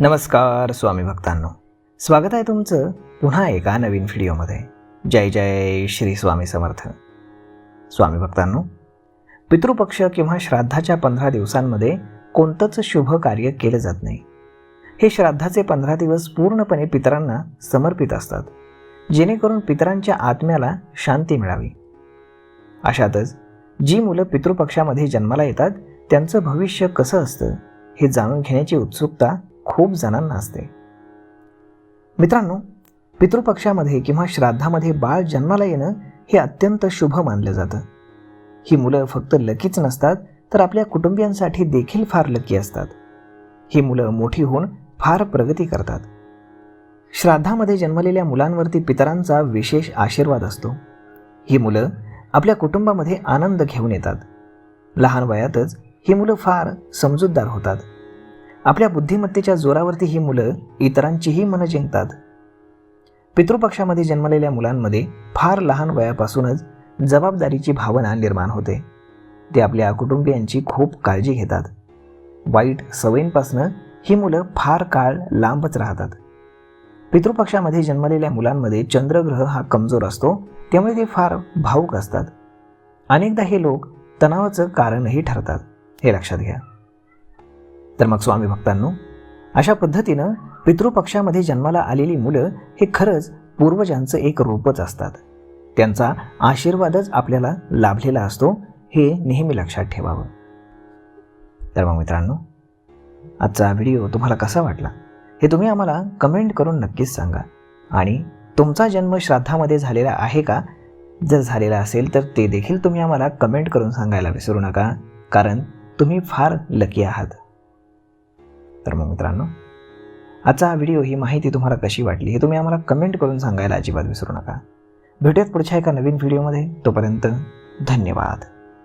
नमस्कार स्वामी भक्तांनो. स्वागत आहे तुमचं पुन्हा एका नवीन व्हिडिओमध्ये. जय जय श्री स्वामी समर्थ. स्वामी भक्तांनो पितृपक्ष किंवा श्राद्धाच्या पंधरा दिवसांमध्ये कोणतंच शुभ कार्य केलं जात नाही. हे श्राद्धाचे पंधरा दिवस पूर्णपणे पितरांना समर्पित असतात जेणेकरून पितरांच्या आत्म्याला शांती मिळावी. अशातच जी मुलं पितृपक्षामध्ये जन्माला येतात त्यांचं भविष्य कसं असतं हे जाणून घेण्याची उत्सुकता खूप जणांना असते. मित्रांनो पितृपक्षामध्ये किंवा श्राद्धामध्ये बाळ जन्माला येणं हे अत्यंत शुभ मानलं जातं. ही मुलं फक्त लकीच नसतात तर आपल्या कुटुंबियांसाठी देखील फार लकी असतात. ही मुलं मोठी होऊन फार प्रगती करतात. श्राद्धामध्ये जन्मलेल्या मुलांवरती पितरांचा विशेष आशीर्वाद असतो. ही मुलं आपल्या कुटुंबामध्ये आनंद घेऊन येतात. लहान वयातच ही मुलं फार समजूतदार होतात. आपल्या बुद्धिमत्तेच्या जोरावरती ही मुलं इतरांचीही मनं जिंकतात. पितृपक्षामध्ये जन्मलेल्या मुलांमध्ये फार लहान वयापासूनच जबाबदारीची भावना निर्माण होते. ते आपल्या कुटुंबियांची खूप काळजी घेतात. वाईट सवयींपासनं ही मुलं फार काळ लांबच राहतात. पितृपक्षामध्ये जन्मलेल्या मुलांमध्ये चंद्रग्रह हा कमजोर असतो त्यामुळे ते फार भावूक असतात. अनेकदा हे लोक तणावाचं कारणही ठरतात. हे लक्षात घ्या. तर मग स्वामी भक्तांनो अशा पद्धतीनं पितृपक्षामध्ये जन्माला आलेली मुलं हे खरंच पूर्वजांचं एक रूपच असतात. त्यांचा आशीर्वादच आपल्याला लाभलेला असतो हे नेहमी लक्षात ठेवावं. तर मग मित्रांनो आजचा व्हिडिओ तुम्हाला कसा वाटला हे तुम्ही आम्हाला कमेंट करून नक्कीच सांगा. आणि तुमचा जन्म श्राद्धामध्ये झालेला आहे का? जर झालेला असेल तर ते देखील तुम्ही आम्हाला कमेंट करून सांगायला विसरू नका कारण तुम्ही फार लकी आहात. तर मग मित्रांनो आजचा हा व्हिडिओ ही माहिती तुम्हाला कशी वाटली हे तुम्ही आम्हाला कमेंट करून सांगायला अजिबात विसरू नका. भेटूयात पुढच्या एका नवीन व्हिडिओमध्ये तोपर्यंत धन्यवाद.